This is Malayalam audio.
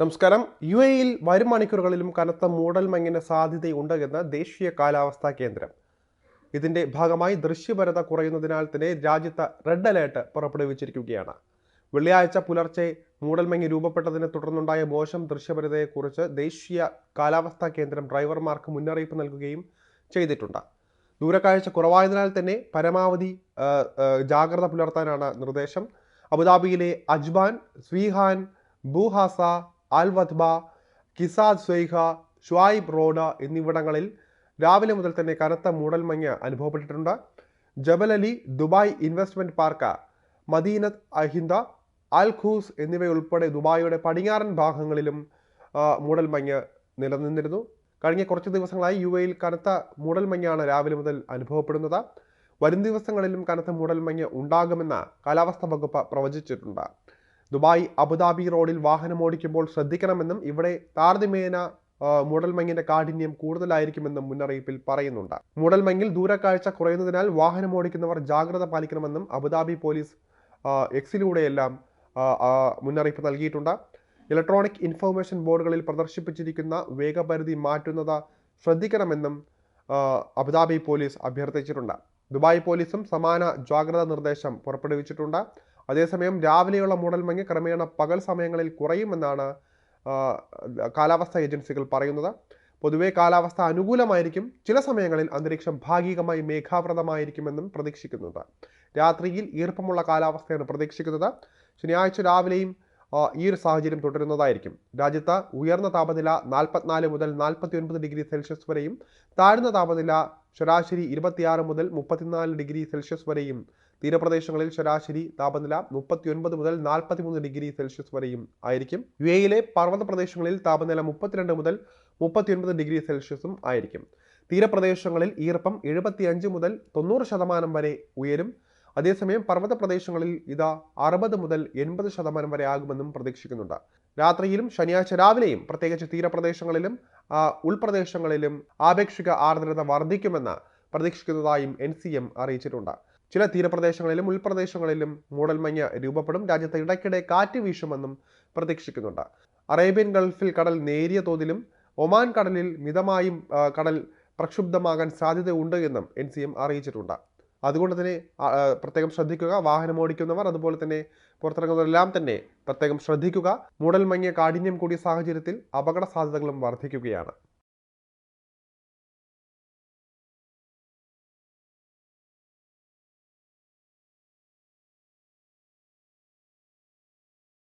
നമസ്കാരം. യു എയിൽ വരും മണിക്കൂറുകളിലും കനത്ത മൂടൽമഞ്ഞിന് സാധ്യതയുണ്ട് എന്ന് ദേശീയ കാലാവസ്ഥാ കേന്ദ്രം. ഇതിന്റെ ഭാഗമായി ദൃശ്യപരത കുറയുന്നതിനാൽ തന്നെ രാജ്യത്ത് റെഡ് അലേർട്ട് പുറപ്പെടുവിച്ചിരിക്കുകയാണ്. വെള്ളിയാഴ്ച പുലർച്ചെ മൂടൽമഞ്ഞ് രൂപപ്പെട്ടതിനെ തുടർന്നുണ്ടായ മോശം ദൃശ്യപരതയെക്കുറിച്ച് ദേശീയ കാലാവസ്ഥാ കേന്ദ്രം ഡ്രൈവർമാർക്ക് മുന്നറിയിപ്പ് നൽകുകയും ചെയ്തിട്ടുണ്ട്. ദൂരക്കാഴ്ച കുറവായതിനാൽ തന്നെ പരമാവധി ജാഗ്രത പുലർത്താനാണ് നിർദ്ദേശം. അബുദാബിയിലെ അജ്ബാൻ സ്വീഹാൻ ബുഹാസ അൽ വത്ബ കിസാദ് സ്വൈഹ ഷായിബ് റോഡ എന്നിവിടങ്ങളിൽ രാവിലെ മുതൽ തന്നെ കനത്ത മൂടൽമഞ്ഞ് അനുഭവപ്പെട്ടിട്ടുണ്ട്. Jebel Ali Dubai investment park Madinat AHINDA അൽ ഖൂസ് എന്നിവയുൾപ്പെടെ ദുബായിയുടെ പടിഞ്ഞാറൻ ഭാഗങ്ങളിലും മൂടൽമഞ്ഞ് നിലനിന്നിരുന്നു. കഴിഞ്ഞ കുറച്ച് ദിവസങ്ങളായി യു എയിൽ കനത്ത മൂടൽമഞ്ഞാണ് രാവിലെ മുതൽ അനുഭവപ്പെടുന്നത്. വരും ദിവസങ്ങളിലും കനത്ത മൂടൽമഞ്ഞ് ഉണ്ടാകുമെന്ന് കാലാവസ്ഥാ വകുപ്പ് പ്രവചിച്ചിട്ടുണ്ട്. ദുബായ് അബുദാബി റോഡിൽ വാഹനം ഓടിക്കുമ്പോൾ ശ്രദ്ധിക്കണമെന്നും ഇവിടെ താരതമ്യേന മൂടൽമഞ്ഞിന്റെ കാഠിന്യം കൂടുതലായിരിക്കുമെന്നും മുന്നറിയിപ്പിൽ പറയുന്നുണ്ട്. മൂടൽമഞ്ഞിൽ ദൂരക്കാഴ്ച കുറയുന്നതിനാൽ വാഹനം ഓടിക്കുന്നവർ ജാഗ്രത പാലിക്കണമെന്നും അബുദാബി പോലീസ് എക്സിലൂടെയെല്ലാം മുന്നറിയിപ്പ് നൽകിയിട്ടുണ്ട്. ഇലക്ട്രോണിക് ഇൻഫർമേഷൻ ബോർഡുകളിൽ പ്രദർശിപ്പിച്ചിരിക്കുന്ന വേഗപരിധി മാറ്റുന്നത് ശ്രദ്ധിക്കണമെന്നും അബുദാബി പോലീസ് അഭ്യർത്ഥിച്ചിട്ടുണ്ട്. ദുബായ് പോലീസും സമാന ജാഗ്രതാ നിർദ്ദേശം പുറപ്പെടുവിച്ചിട്ടുണ്ട്. അതേസമയം രാവിലെയുള്ള മൂടൽമഞ്ഞ് ക്രമേണ പകൽ സമയങ്ങളിൽ കുറയുമെന്നാണ് കാലാവസ്ഥാ ഏജൻസികൾ പറയുന്നത്. പൊതുവേ കാലാവസ്ഥ അനുകൂലമായിരിക്കും. ചില സമയങ്ങളിൽ അന്തരീക്ഷം ഭാഗികമായി മേഘാവൃതമായിരിക്കുമെന്നും പ്രതീക്ഷിക്കുന്നുണ്ട്. രാത്രിയിൽ ഈർപ്പമുള്ള കാലാവസ്ഥയാണ് പ്രതീക്ഷിക്കുന്നത്. ശനിയാഴ്ച രാവിലെയും ഈ ഒരു സാഹചര്യം തുടരുന്നതായിരിക്കും. രാജ്യത്ത് ഉയർന്ന താപനില നാൽപ്പത്തിനാല് മുതൽ നാൽപ്പത്തി ഒൻപത് ഡിഗ്രി സെൽഷ്യസ് വരെയും താഴ്ന്ന താപനില ശരാശരി ഇരുപത്തിയാറ് മുതൽ മുപ്പത്തിനാല് ഡിഗ്രി സെൽഷ്യസ് വരെയും തീരപ്രദേശങ്ങളിൽ ശരാശരി താപനില മുപ്പത്തിയൊൻപത് മുതൽ നാൽപ്പത്തിമൂന്ന് ഡിഗ്രി സെൽഷ്യസ് വരെയും ആയിരിക്കും. യു എയിലെ പർവത പ്രദേശങ്ങളിൽ താപനില മുപ്പത്തിരണ്ട് മുതൽ മുപ്പത്തിയൊൻപത് ഡിഗ്രി സെൽഷ്യസും ആയിരിക്കും. തീരപ്രദേശങ്ങളിൽ ഈർപ്പം എഴുപത്തിയഞ്ച് മുതൽ തൊണ്ണൂറ് ശതമാനം വരെ ഉയരും. അതേസമയം പർവത പ്രദേശങ്ങളിൽ ഇത് അറുപത് മുതൽ എൺപത് ശതമാനം വരെ ആകുമെന്നും പ്രതീക്ഷിക്കുന്നുണ്ട്. രാത്രിയിലും ശനിയാഴ്ച രാവിലെയും പ്രത്യേകിച്ച് തീരപ്രദേശങ്ങളിലും ഉൾപ്രദേശങ്ങളിലും ആപേക്ഷിക ആർദ്രത വർദ്ധിക്കുമെന്ന് പ്രതീക്ഷിക്കുന്നതായും എൻ അറിയിച്ചിട്ടുണ്ട്. ചില തീരപ്രദേശങ്ങളിലും ഉൾപ്രദേശങ്ങളിലും മൂടൽമഞ്ഞ് രൂപപ്പെടും. രാജ്യത്ത് ഇടയ്ക്കിടെ കാറ്റ് വീശുമെന്നും പ്രതീക്ഷിക്കുന്നുണ്ട്. അറേബ്യൻ ഗൾഫിൽ കടൽ നേരിയ തോതിലും ഒമാൻ കടലിൽ മിതമായും കടൽ പ്രക്ഷുബ്ധമാകാൻ സാധ്യതയുണ്ട് എന്നും എൻ സി എം അറിയിച്ചിട്ടുണ്ട്. അതുകൊണ്ട് തന്നെ പ്രത്യേകം ശ്രദ്ധിക്കുക. വാഹനം ഓടിക്കുന്നവർ അതുപോലെ തന്നെ പുറത്തിറങ്ങുന്നവരെല്ലാം തന്നെ പ്രത്യേകം ശ്രദ്ധിക്കുക. മൂടൽമഞ്ഞ കാഠിന്യം കൂടിയ സാഹചര്യത്തിൽ അപകട സാധ്യതകളും വർദ്ധിക്കുകയാണ്.